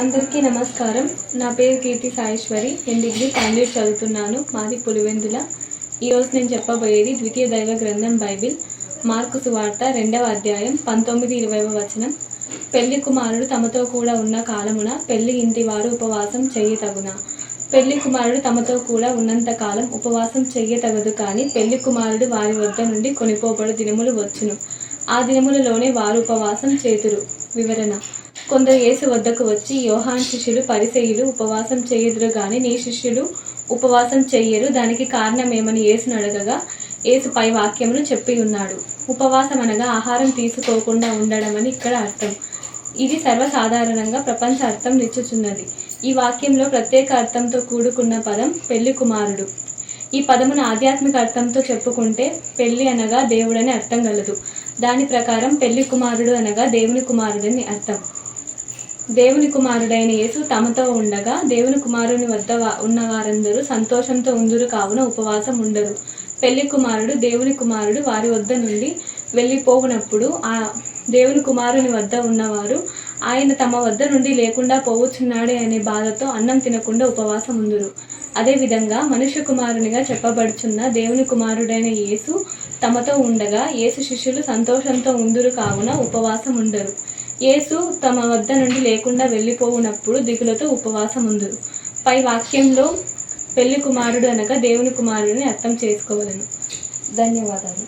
అందరికీ నమస్కారం. నా పేరు కీర్తి సాయేశ్వరి. నేను డిగ్రీ ఫైనల్ చదువుతున్నాను. మాది పులివెందుల. ఈరోజు నేను చెప్పబోయేది ద్వితీయ దైవ గ్రంథం బైబిల్. మార్కు సువార్త రెండవ అధ్యాయం పంతొమ్మిది ఇరవైవ వచనం. పెళ్ళి కుమారుడు తమతో కూడా ఉన్న కాలమున పెళ్ళి ఇంటి వారు ఉపవాసం చెయ్యతగున పెళ్ళి కుమారుడు తమతో కూడా ఉన్నంత కాలం ఉపవాసం చెయ్యతగదు కానీ పెళ్ళి కుమారుడు వారి వద్ద నుండి కొనిపోబడు దినములు వచ్చును. ఆ దినములలోనే వారు ఉపవాసం చేతురు. వివరణ. కొందరు యేసు వద్దకు వచ్చి యోహాన్ శిష్యులు పరిసయులు ఉపవాసం చేయుదురు గాని నీ శిష్యులు ఉపవాసం చెయ్యరు. దానికి కారణమేమని యేసును అడగగా యేసు పై వాక్యమును చెప్పి ఉన్నాడు. ఉపవాసం అనగా ఆహారం తీసుకోకుండా ఉండడం అని ఇక్కడ అర్థం. ఇది సర్వసాధారణంగా ప్రపంచ అర్థం నిచ్చుచున్నది ఈ వాక్యంలో ప్రత్యేక అర్థంతో కూడుకున్న పదం పెళ్ళి కుమారుడు. ఈ పదమును ఆధ్యాత్మిక అర్థంతో చెప్పుకుంటే పెళ్ళి అనగా దేవుడని అర్థం కలదు దాని ప్రకారం పెళ్ళి కుమారుడు అనగా దేవుని కుమారుడని అర్థం. దేవుని కుమారుడైన యేసు తమతో ఉండగా దేవుని కుమారుని వద్ద ఉన్నవారందరూ ఉన్న వారందరూ సంతోషంతో ఉందురు కావున ఉపవాసం ఉండరు. పెళ్ళి కుమారుడు దేవుని కుమారుడు వారి వద్ద నుండి వెళ్ళిపోవునప్పుడు ఆ దేవుని కుమారుని వద్ద ఉన్నవారు ఆయన తమ వద్ద నుండి లేకుండా పోవచ్చున్నాడే అనే బాధతో అన్నం తినకుండా ఉపవాసం ఉందురు. అదేవిధంగా మనుష్య కుమారునిగా చెప్పబడుచున్న దేవుని కుమారుడైన యేసు తమతో ఉండగా యేసు శిష్యులు సంతోషంతో ఉందురు కావున ఉపవాసం ఉండరు. యేసు తమ వద్ద నుండి లేకుండా వెళ్ళిపోవునప్పుడు దిగులతో ఉపవాసం ఉందురు పై వాక్యంలో పెళ్ళి కుమారుడు అనగా దేవుని కుమారుడిని అర్థం చేసుకోవలను. ధన్యవాదాలు.